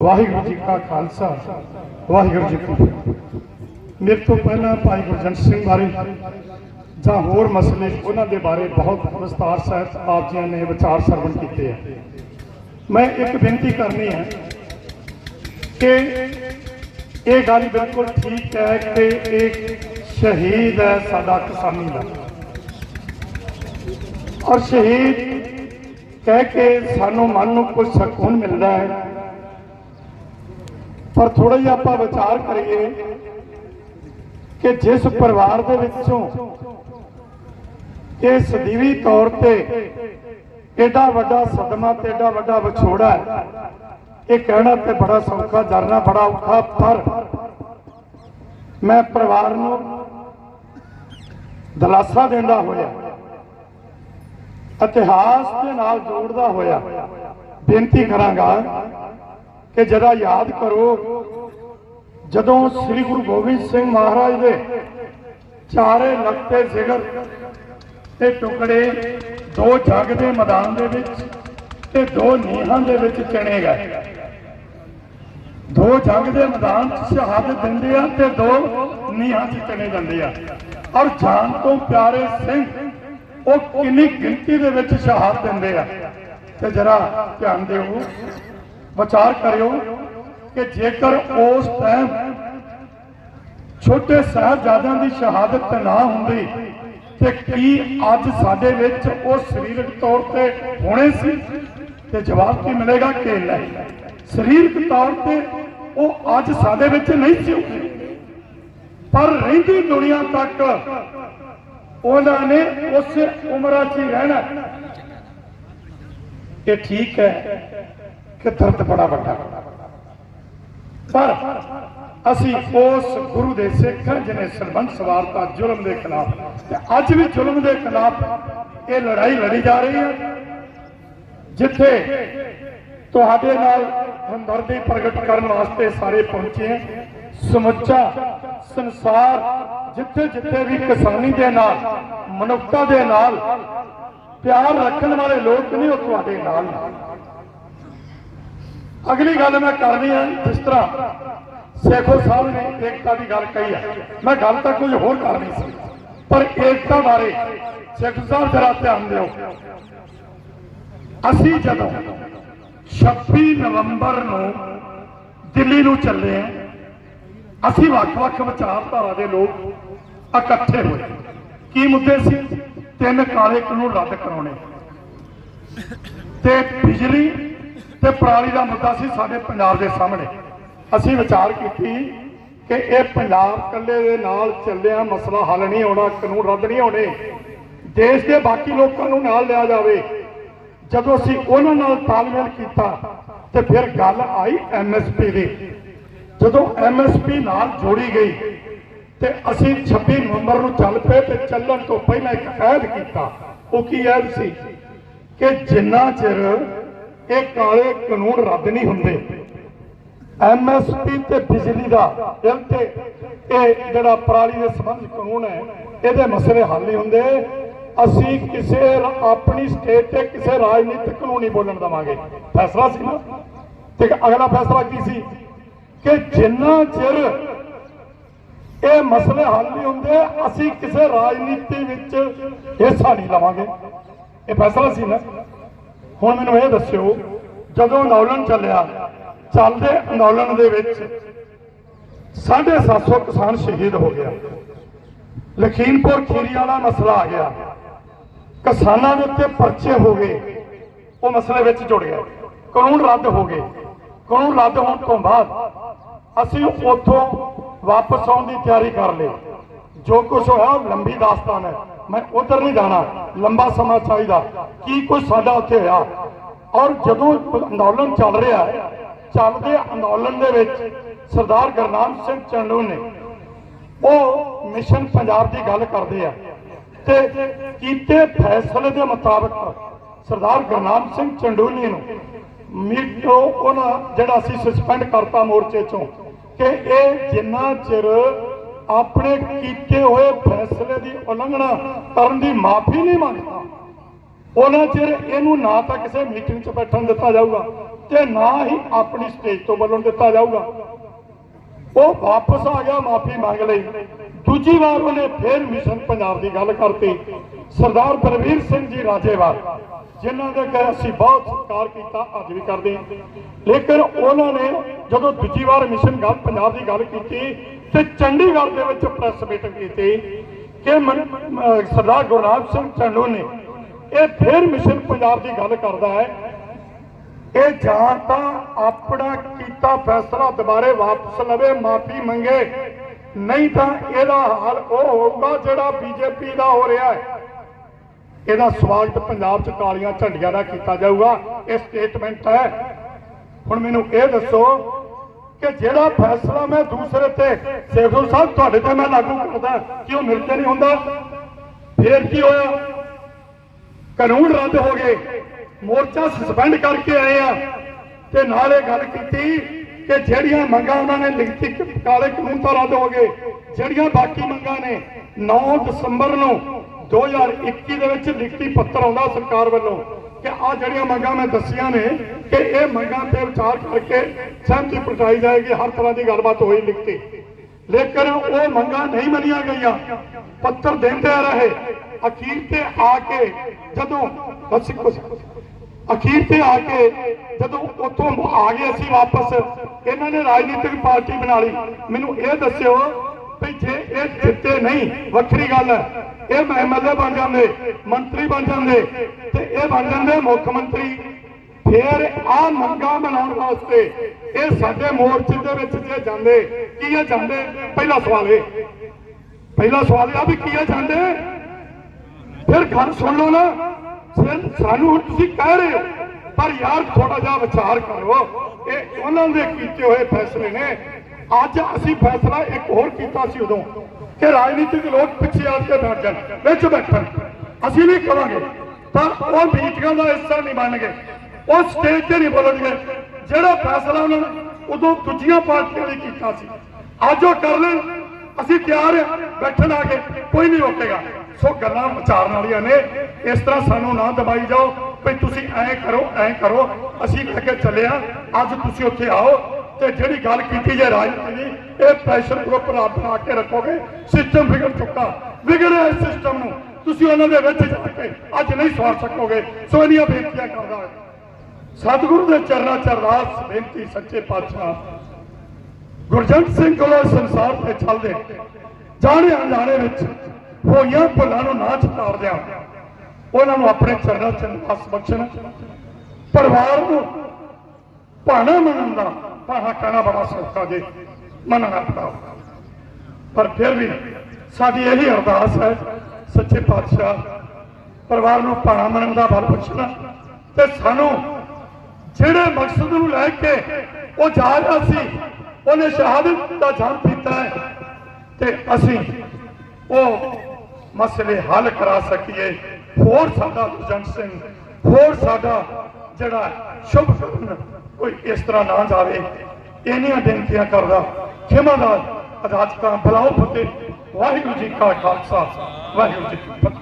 ਵਾਹਿਗੁਰੂ ਜੀ ਕਾ ਖਾਲਸਾ, ਵਾਹਿਗੁਰੂ ਜੀ ਕੀ ਫਤਿਹ। ਮੇਰੇ ਤੋਂ ਪਹਿਲਾਂ ਭਾਈ ਗੁਰਜੰਟ ਸਿੰਘ ਬਾਰੇ ਜਾਂ ਹੋਰ ਮਸਲੇ ਉਹਨਾਂ ਦੇ ਬਾਰੇ ਬਹੁਤ ਵਿਸਤਾਰ ਸਹਿਤ ਆਪ ਜੀ ਨੇ ਵਿਚਾਰ ਸਰਵਣ ਕੀਤੇ ਆ। ਮੈਂ ਇੱਕ ਬੇਨਤੀ ਕਰਨੀ ਹੈ ਕਿ ਇਹ ਗੱਲ ਬਿਲਕੁਲ ਠੀਕ ਹੈ ਕਿ ਇੱਕ ਸ਼ਹੀਦ ਹੈ ਸਾਡਾ ਕਿਸਾਨੀ ਦਾ। ਔਰ ਸ਼ਹੀਦ ਕਹਿ ਕੇ ਸਾਨੂੰ ਮਨ ਨੂੰ ਕੁਝ ਸਕੂਨ ਮਿਲਦਾ ਹੈ ਪਰ ਥੋੜਾ ਜਿਹਾ ਆਪਾਂ ਵਿਚਾਰ ਕਰੀਏ ਕਿ ਜਿਸ ਪਰਿਵਾਰ ਦੇ ਵਿੱਚੋਂ ਇਹ ਸਦੀਵੀ ਤੌਰ ਤੇ ਏਡਾ ਵੱਡਾ ਸਦਮਾ ਤੇ ਏਡਾ ਵੱਡਾ ਵਿਛੋੜਾ ਹੈ, ਇਹ ਕਹਿਣਾ ਤੇ ਬੜਾ ਸੌਖਾ ਜਰਨਾ ਬੜਾ ਔਖਾ, ਪਰ ਮੈਂ ਪਰਿਵਾਰ ਨੂੰ ਦਲਾਸਾ ਦਿੰਦਾ ਹੋਇਆ ਇਤਿਹਾਸ ਦੇ ਨਾਲ ਜੋੜਦਾ ਹੋਇਆ ਬੇਨਤੀ ਕਰਾਂਗਾ ਕਿ ਜਰਾ ਯਾਦ ਕਰੋ, ਜਦੋਂ ਸ੍ਰੀ ਗੁਰੂ ਗੋਬਿੰਦ ਸਿੰਘ ਮਹਾਰਾਜ ਦੇ ਚਾਰੇ ਲਖਤੇ ਜ਼ਿਗਰ ਤੇ ਟੁਕੜੇ ਦੋ ਜੱਗ ਦੇ ਮੈਦਾਨ ਦੇ ਵਿੱਚ ਤੇ ਦੋ ਨੀਹਾਂ ਦੇ ਵਿੱਚ ਚਿਣੇ ਗਏ। ਦੋ ਜਗ ਦੇ ਮੈਦਾਨ 'ਚ ਸ਼ਹਾਦਤ ਦਿੰਦੇ ਆ ਤੇ ਦੋ ਨੀਹਾਂ 'ਚ ਚਿਣੇ ਜਾਂਦੇ ਆ। ਔਰ ਜਾਨ ਤੋਂ ਪਿਆਰੇ ਸਿੰਘ ਉਹ ਕਿੰਨੀ ਗਿਣਤੀ ਦੇ ਵਿੱਚ ਸ਼ਹਾਦਤ ਦਿੰਦੇ ਆ। ਤੇ ਜਰਾ ਧਿਆਨ ਦਿਓ ਵਿਚਾਰ ਕਰਿਓ ਕਿ ਜੇਕਰ ਉਸ ਟਾਈਮ ਛੋਟੇ ਸਾਹਿਬਜ਼ਾਦਿਆਂ ਦੀ ਸ਼ਹਾਦਤ ਨਾ ਹੁੰਦੀ, ਤੇ ਕੀ ਅੱਜ ਸਾਡੇ ਵਿੱਚ ਉਹ ਸਰੀਰਕ ਤੌਰ ਤੇ ਹੋਣੇ ਸੀ? ਤੇ ਜਵਾਬ ਕੀ ਮਿਲੇਗਾ? ਕਿ ਨਹੀਂ। ਸਰੀਰਕ ਤੌਰ ਤੇ ਉਹ ਅੱਜ ਸਾਡੇ ਵਿੱਚ ਨਹੀਂ ਸੀ ਪਰ ਰਹਿੰਦੀ ਦੁਨੀਆ ਤੱਕ ਉਹਨਾਂ ਨੇ ਉਸ ਉਮਰਾਂ 'ਚ ਹੀ ਰਹਿਣਾ। ਇਹ ਠੀਕ ਹੈ। ਕਿ ਦਰਦ ਬੜਾ ਵੱਡਾ। ਪਰ ਅਸੀਂ ਉਸ ਗੁਰੂ ਦੇ ਸਿੱਖ ਜਿਹਨੇ ਸਰਬੰਸ ਸਵਾਰਤਾ ਜ਼ੁਲਮ ਦੇ ਖਿਲਾਫ ਤੇ ਅੱਜ ਵੀ ਜ਼ੁਲਮ ਦੇ ਖਿਲਾਫ ਇਹ ਲੜਾਈ ਲੜੀ ਜਾ ਰਹੀ ਹੈ, ਜਿੱਥੇ ਤੁਹਾਡੇ ਨਾਲ ਹਮਦਰਦੀ ਪ੍ਰਗਟ ਕਰਨ ਵਾਸਤੇ ਸਾਰੇ ਪਹੁੰਚੇ ਹੈ। ਸਮੁੱਚਾ ਸੰਸਾਰ ਜਿੱਥੇ ਜਿੱਥੇ ਵੀ ਕਿਸਾਨੀ ਦੇ ਨਾਲ, ਮਨੁੱਖਤਾ ਦੇ ਨਾਲ, ਪਿਆਰ ਰੱਖਣ ਵਾਲੇ ਲੋਕ ਨੇ ਉਹ ਤੁਹਾਡੇ ਨਾਲ ਨੇ। ਅਗਲੀ ਗੱਲ ਮੈਂ ਕਰਨੀ ਹੈ, ਜਿਸ ਤਰ੍ਹਾਂ ਸੇਖੋ ਸਾਹਿਬ ਨੇ ਏਕਤਾ ਦੀ ਗੱਲ ਕਹੀ ਹੈ। ਮੈਂ ਗੱਲ ਤਾਂ ਕੁਝ ਹੋਰ ਕਰਨੀ ਸੀ, ਪਰ ਏਕਤਾ ਬਾਰੇ ਸੇਖੋ ਸਾਹਿਬ ਜਰਾ ਧਿਆਨ ਦਿਓ। ਅਸੀਂ ਜਦੋਂ 26 ਨਵੰਬਰ ਨੂੰ ਦਿੱਲੀ ਨੂੰ ਚੱਲੇ ਆ ਅਸੀਂ ਵੱਖ-ਵੱਖ ਵਿਚਾਰਧਾਰਾ ਦੇ ਲੋਕ ਇਕੱਠੇ ਹੋਏ। ਕੀ ਮੁੱਦੇ ਸੀ? ਤਿੰਨ ਕਾਲੇ ਕਾਨੂੰਨ ਰੱਦ ਕਰਾਉਣੇ। ਤੇ ਬਿਜਲੀ ਤੇ ਪਰਾਲੀ ਦਾ ਮੁੱਦਾ ਸੀ ਸਾਡੇ ਪੰਜਾਬ ਦੇ ਸਾਹਮਣੇ। ਅਸੀਂ ਵਿਚਾਰ ਕੀਤੀ ਕਿ ਇਹ ਪੰਜਾਬ ਕੱਲੇ ਦੇ ਨਾਲ ਚੱਲਿਆ ਮਸਲਾ ਹੱਲ ਨਹੀਂ ਹੋਣਾ, ਕਾਨੂੰਨ ਰੱਦ ਨਹੀਂ ਹੋਣੇ। ਦੇਸ਼ ਦੇ ਬਾਕੀ ਲੋਕਾਂ ਨੂੰ ਨਾਲ ਲਿਆ ਜਾਵੇ। ਜਦੋਂ ਅਸੀਂ ਉਹਨਾਂ ਨਾਲ ਤਾਲਮੇਲ ਕੀਤਾ, ਤੇ ਫਿਰ ਗੱਲ ਆਈ ਐਮਐਸਪੀ ਦੀ। ਜਦੋਂ ਐਮਐਸਪੀ ਨਾਲ ਜੋੜੀ ਗਈ, ਤੇ ਅਸੀਂ 26 ਨਵੰਬਰ ਨੂੰ ਚੱਲ ਪਏ ਤੇ ਚੱਲਣ ਤੋਂ ਪਹਿਲਾਂ ਇੱਕ ਐਲਾਨ ਕੀਤਾ। ਉਹ ਕੀ ਐਲਾਨ ਸੀ? ਕਿ ਜਿੰਨਾ ਚਿਰ ਇਹ ਕਾਲੇ ਕਾਨੂੰਨ ਰੱਦ ਨਹੀਂ ਹੁੰਦੇ। ਐਮਐਸਪੀ ਤੇ ਬਿਜਲੀ ਦਾ ਤੇ ਇਹ ਜਿਹੜਾ ਪਰਾਲੀ ਦੇ ਸੰਬੰਧ ਕਾਨੂੰਨ ਹੈ, ਇਹਦੇ ਮਸਲੇ ਹੱਲ ਨਹੀਂ ਹੁੰਦੇ। ਅਸੀਂ ਕਿਸੇ ਆਪਣੀ ਸਟੇਟ ਤੇ ਕਿਸੇ ਰਾਜਨੀਤਿਕ ਨੂੰ ਨਹੀਂ ਬੋਲਣ ਦਵਾਂਗੇ। ਫੈਸਲਾ ਸੀ ਨਾ? ਤੇ ਅਗਲਾ ਫੈਸਲਾ ਕੀ ਸੀ? ਕਿ ਜਿੰਨਾ ਚਿਰ ਇਹ ਮਸਲੇ ਹੱਲ ਨਹੀਂ ਹੁੰਦੇ, ਅਸੀਂ ਕਿਸੇ ਰਾਜਨੀਤੀ ਵਿੱਚ ਹਿੱਸਾ ਨਹੀਂ ਲਵਾਂਗੇ। ਇਹ ਫੈਸਲਾ ਸੀ ਨਾ? ਹੁਣ ਮੈਨੂੰ ਇਹ ਦੱਸਿਓ, ਜਦੋਂ ਅੰਦੋਲਨ ਚੱਲਿਆ, ਚੱਲਦੇ ਅੰਦੋਲਨ ਦੇ ਵਿੱਚ 750 ਕਿਸਾਨ ਸ਼ਹੀਦ ਹੋ ਗਿਆ ਲਖੀਮਪੁਰ ਖੀਰੀ ਵਾਲਾ ਮਸਲਾ ਆ ਗਿਆ। ਕਿਸਾਨਾਂ ਦੇ ਉੱਤੇ ਪਰਚੇ ਹੋ ਗਏ। ਉਹ ਮਸਲੇ ਵਿੱਚ ਜੁੜ ਗਿਆ ਕਾਨੂੰਨ ਰੱਦ ਹੋ ਗਏ। ਕਾਨੂੰਨ ਰੱਦ ਹੋਣ ਤੋਂ ਬਾਅਦ ਅਸੀਂ ਉੱਥੋਂ ਵਾਪਸ ਆਉਣ ਦੀ ਤਿਆਰੀ ਕਰ ਲਈ। ਜੋ ਕੁਝ ਹੋਇਆ ਲੰਬੀ ਦਾਸਤਾਨ ਹੈ। ਮੈਂ ਉਧਰ ਨਹੀਂ ਜਾਣਾ, ਲੰਬਾ ਸਮਾਂ ਚਾਹੀਦਾ। ਕੀ ਕੁਝ ਸਾਡਾ ਉੱਥੇ ਹੋਇਆ? ਔਰ ਜਦੋਂ ਅੰਦੋਲਨ ਚੱਲ ਰਿਹਾ ਚੱਲਦੇ ਅੰਦੋਲਨ ਦੇ ਵਿੱਚ ਸਰਦਾਰ ਗੁਰਨਾਮ ਸਿੰਘ ਚੰਡੂ ਨੇ ਉਹ ਮਿਸ਼ਨ ਪੰਜਾਬ ਦੀ ਗੱਲ ਕਰਦੇ ਆ ਤੇ ਕੀਤੇ ਫੈਸਲੇ ਦੇ ਮੁਤਾਬਕ ਸਰਦਾਰ ਗੁਰਨਾਮ ਸਿੰਘ ਚੰਡੂਨੀ ਨੂੰ ਮੀਟੋ ਉਹਨਾਂ ਜਿਹੜਾ ਅਸੀਂ ਸਸਪੈਂਡ ਕਰਤਾ ਮੋਰਚੇ ਚੋਂ, ਕਿ ਇਹ ਜਿੰਨਾ ਚਿਰ ਆਪਣੇ ਕੀਤੇ ਹੋਏ ਫੈਸਲੇ ਦੀ ਉਲੰਘਣਾ ਕਰਨ ਦੀ ਮਾਫੀ ਨਹੀਂ ਮੰਗਦਾ। ਉਹਨਾਂ ਚਿਰ ਇਹਨੂੰ ਨਾ ਤਾਂ ਕਿਸੇ ਮੀਟਿੰਗ 'ਚ ਬੈਠਣ ਦਿੱਤਾ ਜਾਊਗਾ ਤੇ ਨਾ ਹੀ ਆਪਣੀ ਸਟੇਜ ਤੋਂ ਵੱਲੋਂ ਦਿੱਤਾ ਜਾਊਗਾ। ਉਹ ਵਾਪਸ ਆ ਗਿਆ ਮਾਫੀ ਮੰਗ ਲਈ। ਦੂਜੀ ਵਾਰ ਉਹਨੇ ਫੇਰ ਮਿਸ਼ਨ ਪੰਜਾਬ ਦੀ ਗੱਲ ਕਰਤੀ। ਸਰਦਾਰ ਬਲਵੀਰ ਸਿੰਘ ਜੀ ਰਾਜੇਵਾਲ, ਜਿਨ੍ਹਾਂ ਦੇ ਕਿ ਅਸੀਂ ਬਹੁਤ ਸਤਿਕਾਰ ਕੀਤਾ, ਅੱਜ ਵੀ ਕਰਦੇ ਹਾਂ। ਲੇਕਿਨ ਉਹਨਾਂ ਨੇ ਜਦੋਂ ਦੂਜੀ ਵਾਰ ਮਿਸ਼ਨ ਗੱਲ ਪੰਜਾਬ ਦੀ ਗੱਲ ਕੀਤੀ ਤੇ ਚੰਡੀਗੜ੍ਹ ਦੇ ਵਿੱਚ ਪ੍ਰੈਸ ਮੀਟਿੰਗ ਕੀਤੀ ਕਿ ਸਰਦਾਰ ਗੁਰਨਾਮ ਸਿੰਘ ਚੰਡੂ ਨੇ ਇਹ ਫੇਰ ਮਿਸ਼ਨ ਪੰਜਾਬ ਦੀ ਗੱਲ ਕਰਦਾ ਹੈ। ਇਹ ਜਾਂ ਤਾਂ ਆਪਣਾ ਕੀਤਾ ਫੈਸਲਾ ਦੁਬਾਰੇ ਵਾਪਸ ਲਵੇ, ਮਾਫੀ ਮੰਗੇ, ਨਹੀਂ ਤਾਂ ਇਹਦਾ ਹਾਲ ਉਹ ਹੋਊਗਾ ਜਿਹੜਾ ਬੀਜੇਪੀ ਦਾ ਹੋ ਰਿਹਾ ਹੈ। ਇਹਦਾ ਸਵਾਗਤ ਪੰਜਾਬ 'ਚ ਕਾਲੀਆਂ ਝੰਡੀਆਂ ਦਾ ਕੀਤਾ ਜਾਊਗਾ, ਇਹ ਸਟੇਟਮੈਂਟ ਹੈ। ਹੁਣ ਮੈਨੂੰ ਇਹ ਦੱਸੋ ਕਿ ਜਿਹੜਾ ਫੈਸਲਾ ਮੈਂ ਦੂਸਰੇ ਤੇ, ਸੇਖੋ ਸਾਹਿਬ, ਤੁਹਾਡੇ ਤੇ ਮੈਂ ਲਾਗੂ ਕਰਦਾ ਕਿ ਉਹ ਮੇਰੇ ਤੇ ਨਹੀਂ ਹੁੰਦਾ? ਫੇਰ ਕੀ ਹੋਇਆ? ਕਾਨੂੰਨ ਰੱਦ ਹੋ ਗਏ। ਮੋਰਚਾ ਸਸਪੈਂਡ ਕਰਕੇ ਆਏ ਆ। ਤੇ ਨਾਲ ਇਹ ਗੱਲ ਕੀਤੀ ਕਿ ਜਿਹੜੀਆਂ ਮੰਗਾਂ ਉਹਨਾਂ ਨੇ ਲਿਖਤੀ ਕਾਲੇ ਕਾਨੂੰਨ ਤੋਂ ਰੱਦ ਹੋ ਗਏ। ਜਿਹੜੀਆਂ ਬਾਕੀ ਮੰਗਾਂ ਨੇ 9 ਦਸੰਬਰ ਨੂੰ 2021 ਦੇ ਵਿੱਚ ਲਿਖਤੀ ਪੱਤਰ ਆਉਂਦਾ ਸਰਕਾਰ ਵੱਲੋਂ। ਕਿ ਆ ਜਿਹੜੀਆਂ ਮੰਗਾਂ ਮੈਂ ਦੱਸੀਆਂ ਨੇ ਕਿ ਇਹ ਮੰਗਾਂ ਤੇ ਵਿਚਾਰ ਕਰਕੇ ਸਹਿਮਤੀ ਪ੍ਰਗਟਾਈ ਜਾਏਗੀ, ਹਰ ਤਰ੍ਹਾਂ ਦੀ ਗੱਲਬਾਤ ਹੋਈ ਲਿਖਤੀ ਲੇਕਿਨ ਉਹ ਮੰਗਾਂ ਨਹੀਂ ਮੰਨੀਆਂ ਗਈਆਂ। ਪੱਤਰ ਦਿੰਦੇ ਰਹੇ। ਅਖੀਰ ਤੇ ਆ ਕੇ ਜਦੋਂ ਬਸ ਕੁਛ ਅਖੀਰ ਤੇ ਆ ਕੇ ਜਦੋਂ ਉੱਥੋਂ ਆ ਗਏ ਅਸੀਂ ਵਾਪਸ, ਇਹਨਾਂ ਨੇ ਰਾਜਨੀਤਿਕ ਪਾਰਟੀ ਬਣਾ ਲਈ। ਮੈਨੂੰ ਇਹ ਦੱਸਿਓ ਵੀ ਇਹ ਜਿੱਤੇ ਨਹੀਂ, ਵੱਖਰੀ ਗੱਲ ਹੈ। ਇਹ ਐਮਐਲਏ ਬਣ ਜਾਂਦੇ, ਮੰਤਰੀ ਬਣ ਜਾਂਦੇ, ਤੇ ਇਹ ਬਣ ਜਾਂਦੇ ਮੁੱਖ ਮੰਤਰੀ। ਫਿਰ ਆ ਮੰਗਾ ਬਣਾਉਣ ਵਾਸਤੇ ਇਹ ਸਾਡੇ ਮੋਰਚੇ ਦੇ ਵਿੱਚ ਜੇ ਜਾਂਦੇ, ਕੀ ਇਹ ਜਾਂਦੇ? ਪਹਿਲਾ ਸਵਾਲ ਇਹ। ਪਹਿਲਾ ਸਵਾਲ ਇਹ ਵੀ ਕੀ ਇਹ ਜਾਂਦੇ? ਫਿਰ ਗੱਲ ਸੁਣ ਲਓ ਨਾ। ਫਿਰ ਸਾਨੂੰ ਹੁਣ ਤੁਸੀਂ ਕਹਿ ਰਹੇ ਹੋ, ਪਰ ਯਾਰ ਥੋੜਾ ਜਿਹਾ ਵਿਚਾਰ ਕਰੋ। ਇਹ ਉਹਨਾਂ ਦੇ ਕੀਤੇ ਹੋਏ ਫੈਸਲੇ ਨੇ। ਅੱਜ ਅਸੀਂ ਫੈਸਲਾ ਇੱਕ ਹੋਰ ਕੀਤਾ ਸੀ ਉਦੋਂ ਕਿ ਰਾਜਨੀਤਿਕ ਲੋਕ ਪਿੱਛੇ ਆ ਕੇ ਬੈਠ ਜਾਣ, ਵਿੱਚ ਬੈਠਣ। ਅਸੀਂ ਨਹੀਂ ਕਰਾਂਗੇ ਤਾਂ ਉਹ ਮੀਟਿੰਗਾਂ ਦਾ ਹਿੱਸਾ ਨਹੀਂ ਬਣਨਗੇ, ਉਹ ਸਟੇਜ ਤੇ ਨਹੀਂ ਬੋਲਣਗੇ। ਜਿਹੜਾ ਫੈਸਲਾ ਉਹਨਾਂ ਨੇ ਉਦੋਂ ਦੂਜੀਆਂ ਪਾਰਟੀਆਂ ਨੇ ਕੀਤਾ ਸੀ, ਅੱਜ ਉਹ ਕਰ ਲੈਣ। ਅਸੀਂ ਤਿਆਰ ਹਾਂ ਬੈਠਣ ਆ ਕੇ, ਕੋਈ ਨਹੀਂ ਰੋਕੇਗਾ। ਸੋ ਗੱਲਾਂ ਵਿਚਾਰਨ ਵਾਲੀਆਂ ਨੇ, ਇਸ ਤਰ੍ਹਾਂ ਸਾਨੂੰ ਨਾ ਦਬਾਈ ਜਾਓ, ਵੀ ਤੁਸੀਂ ਐਂ ਕਰੋ ਐਂ ਕਰੋ। ਅਸੀਂ ਲੈ ਕੇ ਚੱਲੇ ਆ ਅੱਜ ਤੁਸੀਂ ਉੱਥੇ ਆਓ। ਤੇ ਜਿਹੜੀ ਗੱਲ ਕੀਤੀ ਜੇ ਰਾਜਨੀਤੀ ਦੀ, ਇਹ ਪ੍ਰੈਸ਼ਰ ਗਰੁੱਪ ਰਾਤ ਬਣਾ ਕੇ ਰੱਖੋਗੇ ਸਿਸਟਮ ਵਿਗੜ ਚੁੱਕਾ। ਵਿਗੜਿਆ ਸਿਸਟਮ ਨੂੰ। ਤੁਸੀਂ ਉਹਨਾਂ ਦੇ ਵਿੱਚ ਜਾ ਕੇ ਅੱਜ ਨਹੀਂ ਸਵਾਰ ਸਕੋਗੇ। ਸੋ ਇਹਦੀਆਂ ਬੇਨਤੀਆਂ ਕਰਦਾ ਸਤਿਗੁਰੂ ਦੇ ਚਰਨਾਂ ਚ ਅਰਦਾਸ, ਬੇਨਤੀ, ਸੱਚੇ ਪਾਤਸ਼ਾਹ। ਗੁਰਜੰਟ ਸਿੰਘ ਕੋਲੋਂ ਸੰਸਾਰ ਤੇ ਚੱਲਦੇ। ਜਾਣੇ ਅਣਜਾਣੇ ਵਿੱਚ ਹੋਈਆਂ ਭੁੱਲਾਂ ਨੂੰ ਨਾ ਚਤਾਰਦਿਆਂ ਉਹਨਾਂ ਨੂੰ ਆਪਣੇ ਚਰਨਾਂ ਚ ਨਿਵਾਸ ਬਖਸ਼ਣ। ਪਰਿਵਾਰ ਨੂੰ ਭਾਣਾ ਮੰਨਣ ਦਾ ਭਾਣਾ ਕਹਿਣਾ ਬੜਾ ਸੌਖਾ ਜੇ, ਮੰਨਣਾ ਪੜਾ ਪਰ ਫਿਰ ਵੀ ਸਾਡੀ ਇਹੀ ਅਰਦਾਸ ਹੈ, ਸੱਚੇ ਪਾਤਸ਼ਾਹ, ਪਰਿਵਾਰ ਨੂੰ ਭਾਣਾ ਮੰਨਣ ਦਾ ਬਲ ਬਖਸ਼ਣਾ ਤੇ ਸਾਨੂੰ ਜਿਹੜੇ ਮਕਸਦ ਨੂੰ ਲੈ ਕੇ ਉਹ ਜਾ ਰਿਹਾ ਸੀ, ਉਹਨੇ ਸ਼ਹਾਦਤ ਦਾ ਜਾਮ ਪੀਤਾ ਹੈ। ਤੇ ਅਸੀਂ ਉਹ ਮਸਲੇ ਹੱਲ ਕਰਾ ਸਕੀਏ। ਹੋਰ ਸਾਡਾ ਗੁਰਜੰਟ ਸਿੰਘ, ਹੋਰ ਸਾਡਾ ਜਿਹੜਾ ਸ਼ੁਭ ਕਰਨ ਕੋਈ ਇਸ ਤਰ੍ਹਾਂ ਨਾ ਜਾਵੇ, ਇੰਨੀਆਂ ਬੇਨਤੀਆਂ ਕਰਦਾ। ਖਿਮਾ ਦਾ ਅਦਾਜਕਾਂ ਬਲਾਓ ਫਤਿਹ। ਵਾਹਿਗੁਰੂ ਜੀ ਕਾ ਖਾਲਸਾ, ਵਾਹਿਗੁਰੂ ਜੀ ਕੀ ਫਤਿਹ।